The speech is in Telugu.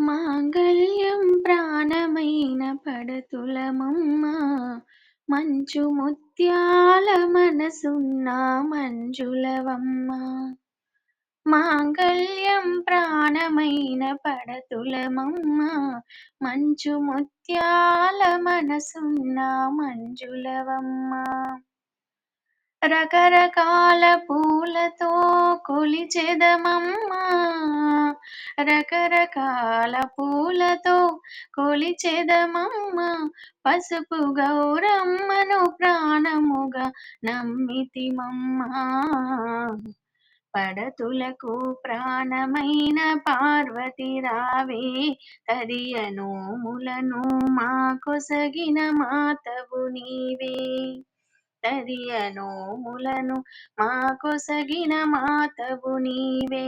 మాంగళ్యం ప్రాణమైన పడతులమమ్మ. మంచు ముత్యాల మనసున్న మంజులవమ్మ. మాంగళ్యం ప్రాణమైన పడతులమమ్మ. మంచు ముత్యాల మనసున్న మంజులవమ్మ. రకరకాల పూలతో కొలిచెదమమ్మా. రకరకాల పూలతో కొలిచెదమమ్మ. పసుపు గౌరమ్మను ప్రాణముగా నమ్మితిమమ్మా. పడతులకు ప్రాణమైన పార్వతి రావే తదియ నోములను మా కొసగిన మాతవు నీవే. తదియ నోములను మా కొసగిన మాతవు నీవే.